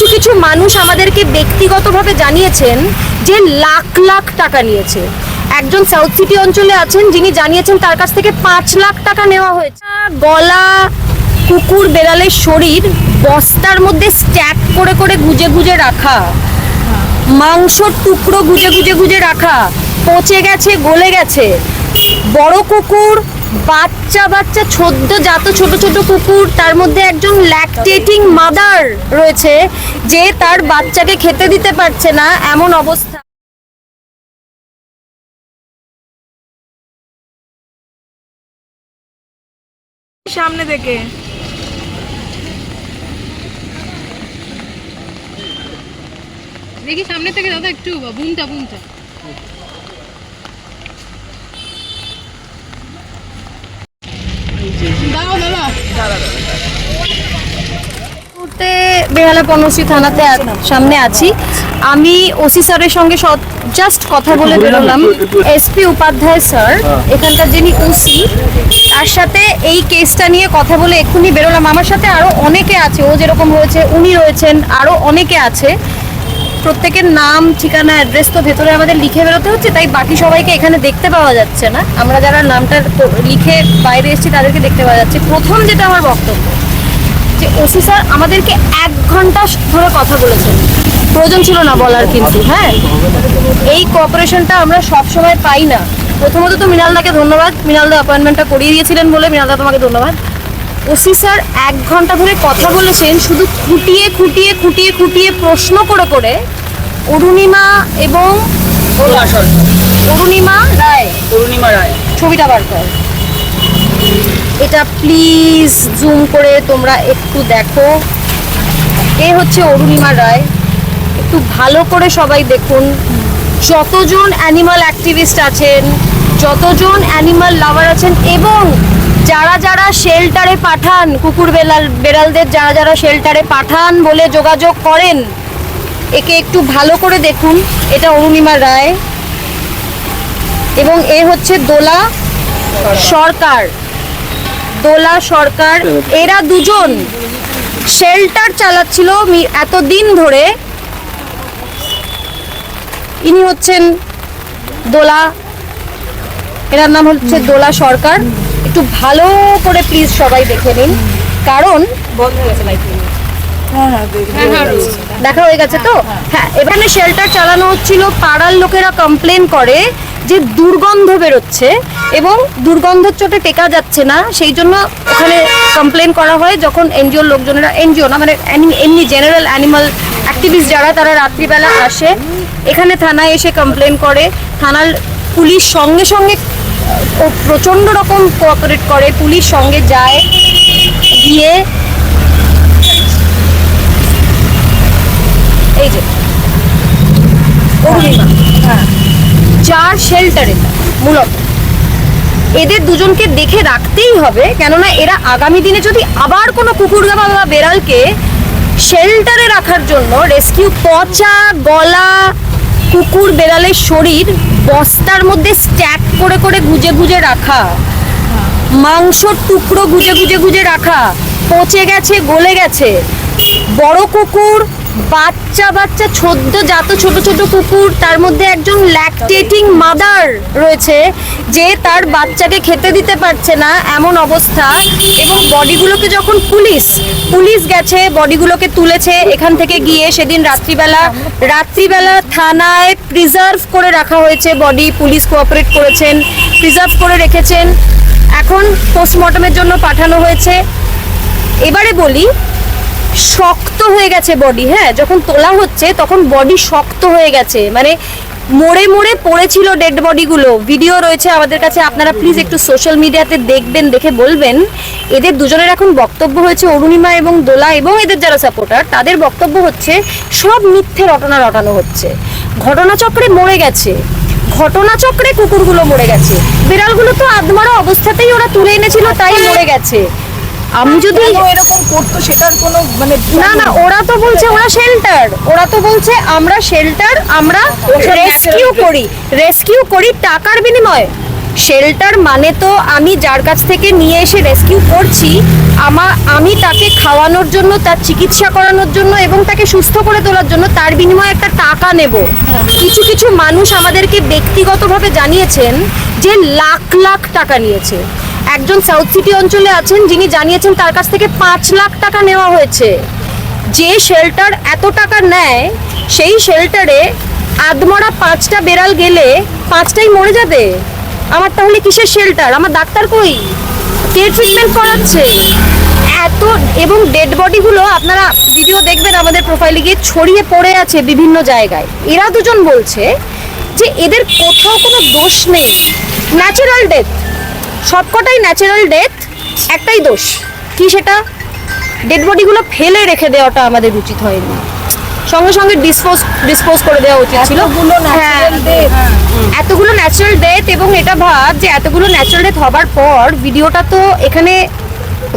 কিছু কিছু মানুষ আমাদেরকে ব্যক্তিগতভাবে জানিয়েছেন যে লাখ লাখ টাকা নিয়েছে। একজন সাউথ সিটি অঞ্চলে আছেন, যিনি জানিয়েছেন তার কাছ থেকে পাঁচ লাখ টাকা নেওয়া হয়েছে। গলা, কুকুর বেড়ালের শরীর বস্তার মধ্যে স্ট্যাক করে করে গুজে গুজে রাখা। মাংসর টুকরো গুজে গুজে গুজে রাখা। পচে গেছে, গলে গেছে। বড় কুকুর বাচ্চা বাচ্চা ছোদ্দ জাত, ছোট ছোট কুকুর, তার মধ্যে একজন ল্যাকটেটিং মাদার রয়েছে, যে তার বাচ্চাকে খেতে দিতে পারছে না, এমন অবস্থা। সামনে থেকে। দেখি সামনে থেকে দাদা, একটু বুনটা বুনটা বেহালা পনসি থানাতে সামনে আছি। আমি ওসি স্যারের সঙ্গে জাস্ট কথা বলে বেরোলাম। এসপি উপাধ্যায় স্যার, এখানকার যিনি ওসি, তার সাথে এই কেসটা নিয়ে কথা বলে এক্ষুনি বেরোলাম। আমার সাথে আরও অনেকে আছে। ও যেরকম রয়েছে, উনি রয়েছেন, আরও অনেকে আছে। প্রত্যেকের নাম, ঠিকানা অ্যাড্রেস তো ভেতরে আমাদের লিখে বেরোতে হচ্ছে, তাই বাকি সবাইকে এখানে দেখতে পাওয়া যাচ্ছে না। আমরা যারা নামটা লিখে বাইরে এসেছি, তাদেরকে দেখতে পাওয়া যাচ্ছে। প্রথম যেটা আমার বক্তব্য, যে ওসি স্যার আমাদেরকে এক ঘণ্টা ধরে কথা বলেছেন। প্রয়োজন ছিল না বলার কিন্তু হ্যাঁ? এই কোঅপারেশনটা আমরা সব সময় পাই না। প্রথমত তো মিনালদাকে ধন্যবাদ। মৃণালদা অ্যাপয়েন্টমেন্টটা করিয়ে দিয়েছিলেন বলে মিনালদা তোমাকে ধন্যবাদ। ওসি স্যার এক ঘণ্টা ধরে কথা বলেছেন শুধু খুঁটিয়ে খুঁটিয়ে খুঁটিয়ে খুঁটিয়ে প্রশ্ন করে করে অরুণিমা এবং অরুণিমা রায়। অরুণিমা রায়। ছবিটা বার কর। এটা প্লিজ জুম করে তোমরা একটু দেখো। এ হচ্ছে অরুণিমা রায়। একটু ভালো করে সবাই দেখুন। যতজন অ্যানিমাল অ্যাক্টিভিস্ট আছেন যতজন অ্যানিমাল লাভার আছেন এবং যারা যারা শেল্টারে পাঠান, কুকুর বেলাল, বেড়ালদের যারা যারা শেল্টারে পাঠান বলে যোগাযোগ করেন, একে একটু ভালো করে দেখুন। এটা অরুণিমা রায়। এবং এ হচ্ছে দোলা সরকার। দোলা সরকার, এরা দুজন শেল্টার চালাচ্ছিল এতদিন ধরে। ইনি হচ্ছেন দোলা, এনার নাম হচ্ছে দোলা সরকার। একটু ভালো করে প্লিজ সবাই দেখে নিন। কারণ বন্ধ হ্যাঁ হ্যাঁ দেখি। হ্যাঁ হ্যাঁ রয়েছে। দেখা হয়ে গেছে তো? হ্যাঁ এখানে শেল্টার চালানো হচ্ছিল। পাড়ার লোকেরা কমপ্লেন করে যে দুর্গন্ধ বেরোচ্ছে এবং দুর্গন্ধের চোটে টেকা যাচ্ছে না। সেই জন্য ওখানে কমপ্লেন করা হয় যখন এনজিওর লোকজনেরা এনজিও না মানে এনি- এমনি জেনারেল অ্যানিমাল অ্যাক্টিভিস্ট যারা তারা রাত্রিবেলা আসে। এখানে থানায় এসে কমপ্লেন করে। থানার পুলিশ সঙ্গে সঙ্গে ও প্রচণ্ড রকম কোঅপারেট করে। পুলিশ সঙ্গে যায়, গিয়ে এই যে অরুণিমা হ্যাঁ। চার শেল্টার মূলত। এদের দুজনকে দেখে রাখতেই হবে, কেননা এরা আগামী দিনে যদি আবার কোনো কুকুরগাবা বা বেড়ালকে শেল্টারে রাখার জন্য রেস্কিউ পচা গলা কুকুর বেড়ালের শরীর বস্তার মধ্যে স্ট্যাক করে করে গুজে গুজে রাখা। মাংসর টুকরো গুজে গুজে গুজে রাখা। পচে গেছে, গলে গেছে। বড় কুকুর বাচ্চা বাচ্চা ছোদ্দ জাত, ছোট ছোট কুকুর, তার মধ্যে একজন ল্যাকটেটিং মাদার রয়েছে যে তার বাচ্চাকে খেতে দিতে পারছে না, এমন অবস্থা। এবং বডিগুলোকে যখন পুলিশ পুলিশ গেছে, বডিগুলোকে তুলেছে, এখান থেকে গিয়ে সেদিন রাত্রিবেলা রাত্রিবেলা থানায় প্রিজার্ভ করে রাখা হয়েছে বডি পুলিশ কোঅপারেট করেছেন প্রিজার্ভ করে রেখেছেন। এখন পোস্টমর্টমের জন্য পাঠানো হয়েছে। এবারে বলি শক্ত হয়ে গেছে বডি হ্যাঁ? যখন তোলা হচ্ছে, তখন বডি শক্ত হয়ে গেছে। মানে মোড়ে মোড়ে পড়েছিল ডেড বডিগুলো ভিডিও রয়েছে আমাদের কাছে, আপনারা প্লিজ একটু সোশ্যাল মিডিয়াতে দেখবেন, দেখে বলবেন। এদের দুজনের এখন বক্তব্য হয়েছে অরুণিমা এবং দোলা এবং এদের যারা সাপোর্টার তাদের বক্তব্য হচ্ছে, সব মিথ্যে রটনা রটানো হচ্ছে। ঘটনাচক্রে মরে গেছে। ঘটনাচক্রে কুকুরগুলো মরে গেছে। বিড়ালগুলো তো আদমারা অবস্থাতেই ওরা তুলে এনেছিল, তাই মরে গেছে। আমি যদি এরকম করতো সেটার কোনো মানে না না ওরা তো বলছে ওরা শেল্টার ওরা তো বলছে আমরা শেল্টার আমরা রেস্কিউ করি রেস্কিউ করি টাকার বিনিময়ে। শেল্টার মানে তো আমি যার কাছ থেকে নিয়ে এসে রেস্কিউ করছি আমা আমি তাকে খাওয়ানোর জন্য তার চিকিৎসা করানোর জন্য এবং তাকে সুস্থ করে তোলার জন্য তার বিনিময়ে একটা টাকা নেব। কিছু কিছু মানুষ আমাদেরকে ব্যক্তিগতভাবে জানিয়েছেন যে লাখ লাখ টাকা নিয়েছে। একজন সাউথ সিটি অঞ্চলে আছেন, যিনি জানিয়েছেন তার কাছ থেকে পাঁচ লাখ টাকা নেওয়া হয়েছে। যে শেল্টার এত টাকা নেয়, সেই শেল্টারে আদমরা পাঁচটা বেড়াল গেলে পাঁচটাই মরে যাবে। আমার তাহলে কিসের শেল্টার? আমার ডাক্তার কই? কে ট্রিটমেন্ট করাচ্ছে? এত, এবং ডেড বডিগুলো আপনারা ভিডিও দেখবেন আমাদের প্রোফাইলে গিয়ে ছড়িয়ে পড়ে আছে বিভিন্ন জায়গায়। এরা দুজন বলছে যে এদের কোথাও কোনো দোষ নেই। ন্যাচারাল ডেথ সবকটাই ন্যাচারাল ডেথ একটাই দোষ। কি সেটা? ডেড বডিগুলো ফেলে রেখে দেওয়াটা আমাদের উচিত হয়নি। সঙ্গে সঙ্গে ডিসপোজ ডিসপোজ করে দেওয়া উচিত ছিল। এতগুলো ন্যাচারাল ডেথ এবং এটা ভাব যে এতগুলো ন্যাচারাল ডেথ হবার পর ভিডিওটা তো এখানে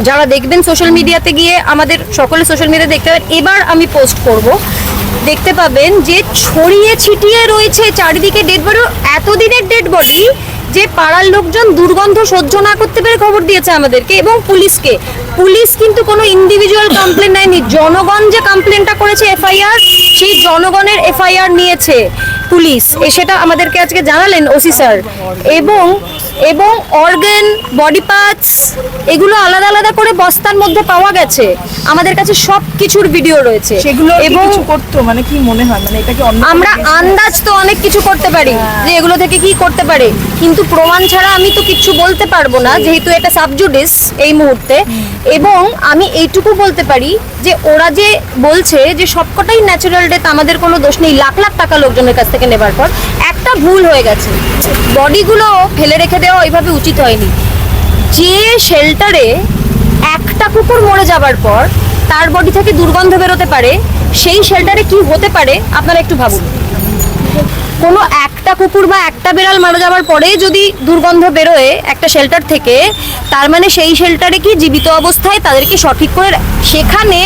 যারা দেখবেন সোশ্যাল মিডিয়াতে গিয়ে আমাদের সকলে সোশ্যাল মিডিয়া দেখতে পাবেন। এবার আমি পোস্ট করব। দেখতে পাবেন যে ছড়িয়ে ছিটিয়ে রয়েছে চারিদিকে ডেড বডি এতদিনের ডেড বডি যে পাড়ার লোকজন দুর্গন্ধ সহ্য না করতে পেরে খবর দিয়েছে আমাদেরকে এবং পুলিশকে। পুলিশ কিন্তু কোনো ইন্ডিভিজুয়াল কমপ্লেন নেয়নি। জনগণ যে কমপ্লেনটা করেছে এফআইআর সেই জনগণের এফআইআর নিয়েছে পুলিশ। এ সেটা আমাদেরকে আজকে জানালেন ওসি স্যার। এবং এবং অর্গান বডি পার্টস এগুলো আলাদা আলাদা করে বস্তার মধ্যে পাওয়া গেছে। আমাদের কাছে সব কিছুর ভিডিও রয়েছে। সেগুলো এবং করতো? মানে কি মনে হয়? মানে এটা কি আমরা আন্দাজ তো অনেক কিছু করতে পারি। যে এগুলো থেকে কি করতে পারে? কিন্তু প্রমাণ ছাড়া আমি তো কিচ্ছু বলতে পারব না যেহেতু এটা সাবজুডিস এই মুহূর্তে। এবং আমি এইটুকু বলতে পারি যে ওরা যে বলছে যে সবকটাই ন্যাচারাল ডেথ আমাদের কোনো দোষ নেই লাখ লাখ টাকা লোকজনের কাছ থেকে নেবার পর। একটা ভুল হয়ে গেছে। বডিগুলো ফেলে রেখে দেওয়া ওইভাবে উচিত হয়নি। যে শেল্টারে একটা কুকুর মরে যাবার পর তার বডি থেকে দুর্গন্ধ বেরোতে পারে সেই শেল্টারে কি হতে পারে আপনারা একটু ভাবুন। কোনো একটা কুকুর বা একটা বিড়াল মারা যাওয়ার পরে যদি দুর্গন্ধ বেরোয় একটা শেল্টার থেকে, তার মানে সেই শেল্টারে কি জীবিত অবস্থায় তাদেরকে সঠিক করে সেখানে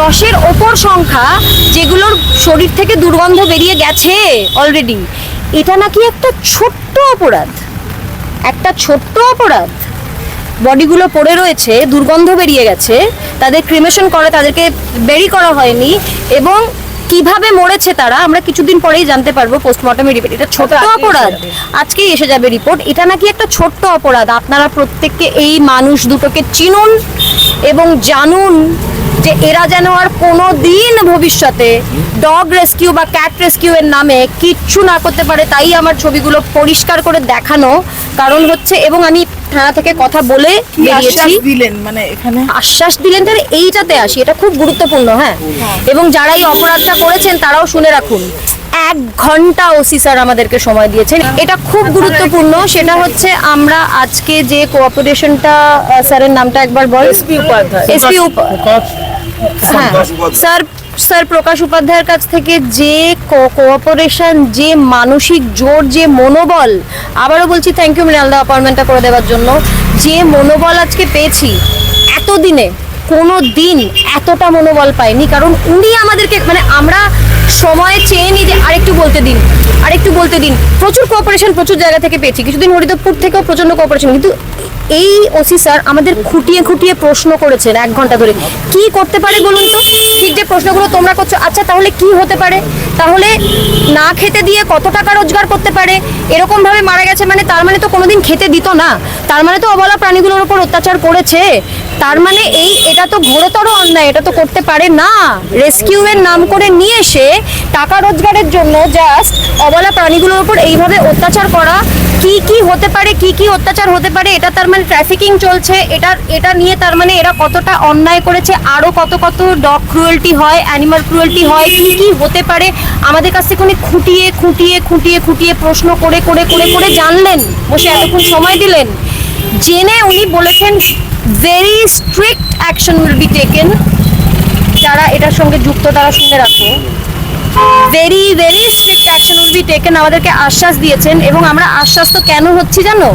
দশের ওপর সংখ্যা যেগুলোর শরীর থেকে দুর্গন্ধ বেরিয়ে গেছে অলরেডি এটা নাকি একটা ছোট্ট অপরাধ? একটা ছোট্ট অপরাধ। বডিগুলো পড়ে রয়েছে, দুর্গন্ধ বেরিয়ে গেছে, তাদের ক্রিমেশন করে তাদেরকে বেরি করা হয়নি এবং কীভাবে মরেছে তারা আমরা কিছুদিন পরেই জানতে পারব পোস্টমর্টমের রিপোর্ট এটা ছোট অপরাধ। আজকেই এসে যাবে রিপোর্ট এটা নাকি একটা ছোট্ট অপরাধ। আপনারা প্রত্যেককে এই মানুষ দুটোকে চিনুন এবং জানুন যে এরা যেন আর কোনো দিন ভবিষ্যতে ডগ রেস্কিউ বা ক্যাট রেস্কিউ এর নামে কিচ্ছু না করতে পারে তাই আমার ছবিগুলো পরিষ্কার করে দেখানো কারণ হচ্ছে এবং আমি থানা থেকে কথা বলে আশ্বাস বেরিয়েছি দিলেন মানে এখানে? আশ্বাস দিলেন তাহলে এইটাতে আসি এটা খুব গুরুত্বপূর্ণ হ্যাঁ। এবং যারা এই অপরাধটা করেছেন তারাও শুনে রাখুন এক ঘণ্টা ওসি স্যার আমাদেরকে সময় দিয়েছেন। এটা খুব গুরুত্বপূর্ণ সেটা হচ্ছে আমরা আজকে যে কোঅপারেশনটা স্যারের নামটা একবার বল। এসপি উপাধ্যায়। এসপি হ্যাঁ স্যার স্যার প্রকাশ উপাধ্যায়ের কাছ থেকে যে কোঅপারেশন যে মানসিক জোর যে মনোবল আবারও বলছি থ্যাংক ইউ মৃণালদা অ্যাপয়েন্টমেন্টটা করে দেওয়ার জন্য। যে মনোবল আজকে পেয়েছি এতদিনে কোনো দিন এতটা মনোবল পাইনি। কারণ উনি আমাদেরকে মানে আমরা সময় চেয়ে নিই যে আরেকটু বলতে দিন। আরেকটু বলতে দিন, প্রচুর কোঅপারেশন প্রচুর জায়গা থেকে পেয়েছি। কিছুদিন হরিদপুর থেকেও প্রচণ্ড কোঅপারেশন কিন্তু এই ওসি স্যার আমাদের খুঁটিয়ে খুঁটিয়ে প্রশ্ন করেছেন এক ঘণ্টা ধরে। কি করতে পারে বলুন তো? ঠিক যে প্রশ্নগুলো তোমরা করছ আচ্ছা তাহলে কি হতে পারে? তাহলে না খেতে দিয়ে কত টাকা রোজগার করতে পারে? এরকম ভাবে মারা গেছে মানে তার মানে তো কোনোদিন খেতে দিত না। তার মানে তো অবলা প্রাণীগুলোর উপর অত্যাচার করেছে। তার মানে এই, এটা তো ঘোরতর অন্যায়, এটা তো করতে পারে না। রেস্কিউ এর নাম করে নিয়ে এসে টাকা রোজগারের জন্য জাস্ট অবলা প্রাণীগুলোর উপর এইভাবে অত্যাচার করা, কি কি হতে পারে, কি কি অত্যাচার হতে পারে, এটা তার মানে ট্রাফিকিং চলছে, এটা এটা নিয়ে তার মানে এরা কতটা অন্যায় করেছে, আরও কত কত ডগ ক্রুয়েলটি হয় অ্যানিমাল ক্রুয়েলটি হয়, কি কি হতে পারে, আমাদের কাছ থেকে উনি খুঁটিয়ে খুঁটিয়ে খুঁটিয়ে খুঁটিয়ে প্রশ্ন করে করে করে করে জানলেন, বসে এতক্ষণ সময় দিলেন। জেনে উনি বলেছেন very strict action will be taken যারা এটার সঙ্গে যুক্ত, তারা শুনে রাখো। Very very strict action will be taken আমাদেরকে আশ্বাস দিয়েছেন এবং আমরা আশ্বাস তো কেন হচ্ছি জানো?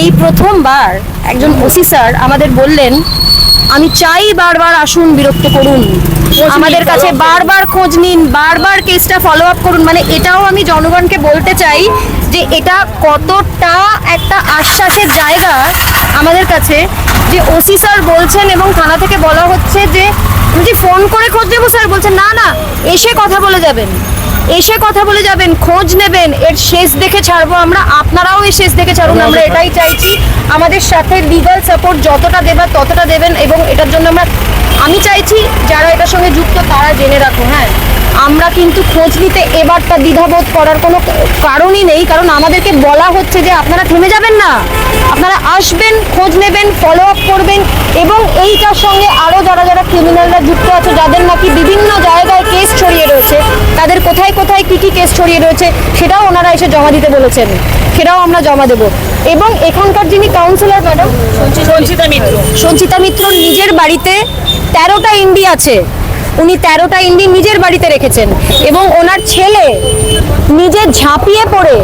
এই প্রথমবার একজন ওসি স্যার আমাদের বললেন আমি চাই বারবার আসুন বিরক্ত করুন। আমাদের কাছে বারবার খোঁজ নিন বারবার কেসটা ফলো আপ করুন। মানে এটাও আমি জনগণকে বলতে চাই যে এটা কতটা একটা আশ্বাসের জায়গা আমাদের কাছে। যে ওসি স্যার বলছেন এবং থানা থেকে বলা হচ্ছে যে যদি ফোন করে খোঁজ নেব স্যার বলছেন না না এসে কথা বলে যাবেন। এসে কথা বলে যাবেন খোঁজ নেবেন এর শেষ দেখে ছাড়বো আমরা আপনারাও এই শেষ দেখে ছাড়ুন আমরা এটাই চাইছি। আমাদের সাথে লিগাল সাপোর্ট যতটা দেবার ততটা দেবেন এবং এটার জন্য আমরা আমি চাইছি যারা এটার সঙ্গে যুক্ত তারা জেনে রাখো হ্যাঁ। আমরা কিন্তু খোঁজ নিতে এবারটা দ্বিধাবোধ করার কোনো কারণই নেই, কারণ আমাদেরকে বলা হচ্ছে যে আপনারা থেমে যাবেন না। আপনারা আসবেন, খোঁজ নেবেন ফলো আপ করবেন এবং এইটার সঙ্গে আরও যারা যারা ক্রিমিনালরা যুক্ত আছে, যাদের নাকি বিভিন্ন জায়গায় কেস ছড়িয়ে রয়েছে, তাদের কোথায় কোথায় কী কী কেস ছড়িয়ে রয়েছে, সেটাও ওনারা এসে জমা দিতে বলেছেন। সেটাও আমরা জমা দেব। এবং এখানকার যিনি কাউন্সিলর ম্যাডাম সঞ্চিতা মিত্র। সঞ্চিতা মিত্র। নিজের বাড়িতে তেরোটা ইন্ডি আছে। উনি তেরোটা ইন্ডি নিজের বাড়িতে রেখেছেন। এবং ওনার ছেলে নিজে ঝাঁপিয়ে পড়ে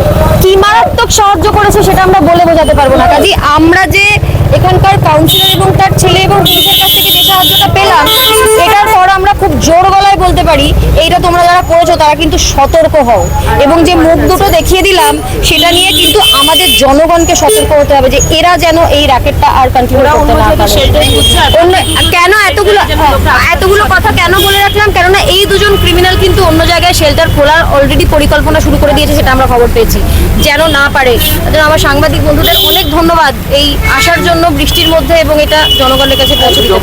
কি মারাত্মক সাহায্য করেছে সেটা আমরা বলে বোঝাতে পারব না। কাজে আমরা যে এখানকার কাউন্সিলর এবং তার ছেলে এবং পুলিশের কাছ থেকে যে সাহায্যটা পেলাম এটার পর আমরা খুব জোর গলায় বলতে পারি এইটা তোমরা যারা করেছ তারা কিন্তু সতর্ক হও। এবং যে মুখ দুটো দেখিয়ে দিলাম সেটা নিয়ে কিন্তু আমাদের জনগণকে সতর্ক হতে হবে যে এরা যেন এই র্যাকেটটা আর কন্টিনিউ করতে না অন্য কেন এতগুলো এতগুলো কথা কেন বলে রাখলাম? কেননা এই দুজন ক্রিমিনাল কিন্তু অন্য জায়গায় শেল্টার খোলার অলরেডি পরিকল্পনা শুরু করে দিয়েছে সেটা আমরা খবর পেয়েছি। যেন না পারে। আমার সাংবাদিক বন্ধুদের অনেক ধন্যবাদ এই আসার জন্য বৃষ্টির মধ্যে এবং এটা জনগণের কাছে পৌঁছে দিতে